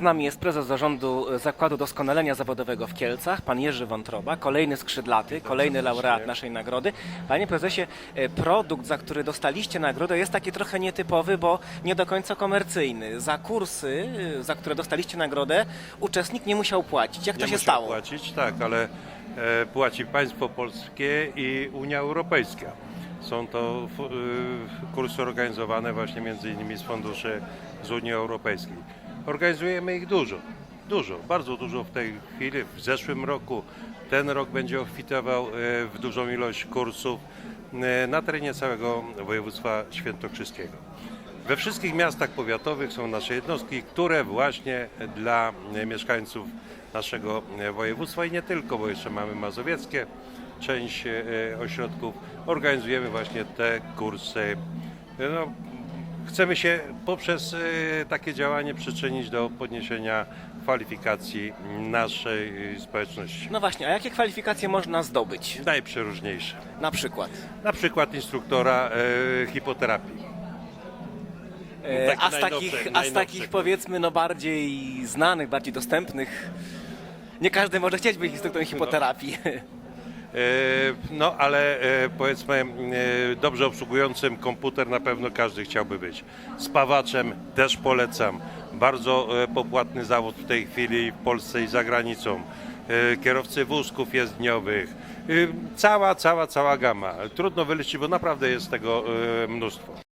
Z nami jest prezes zarządu Zakładu Doskonalenia Zawodowego w Kielcach, pan Jerzy Wątroba, kolejny skrzydlaty, kolejny laureat naszej nagrody. Panie prezesie, e, produkt, za który dostaliście nagrodę jest taki trochę nietypowy, bo nie do końca komercyjny. Za kursy, e, za które dostaliście nagrodę, uczestnik nie musiał płacić. Jak to nie się musiał stało? płacić, tak, ale e, płaci państwo polskie i Unia Europejska. Są to kursy organizowane właśnie między innymi z funduszy z Unii Europejskiej. Organizujemy ich dużo, dużo, bardzo dużo w tej chwili. W zeszłym roku, ten rok będzie obfitował e, w dużą ilość kursów e, na terenie całego województwa świętokrzyskiego. We wszystkich miastach powiatowych są nasze jednostki, które właśnie dla e, mieszkańców naszego województwa i nie tylko, bo jeszcze mamy mazowieckie, część ośrodków, organizujemy właśnie te kursy. No, chcemy się poprzez e, takie działanie przyczynić do podniesienia kwalifikacji naszej e, społeczności. No właśnie, a jakie kwalifikacje można zdobyć? Najprzeróżniejsze. Na przykład. Na przykład instruktora e, hipoterapii. E, A z takich, a z takich powiedzmy no bardziej znanych, bardziej dostępnych, nie każdy może chcieć być instruktorem hipoterapii. E, No, ale e, powiedzmy, e, dobrze obsługującym komputer na pewno każdy chciałby być. Spawaczem też polecam. Bardzo e, popłatny zawód w tej chwili w Polsce i za granicą. E, Kierowcy wózków jezdniowych. E, Cała, cała, cała gama. Trudno wyliczyć, bo naprawdę jest tego e, mnóstwo.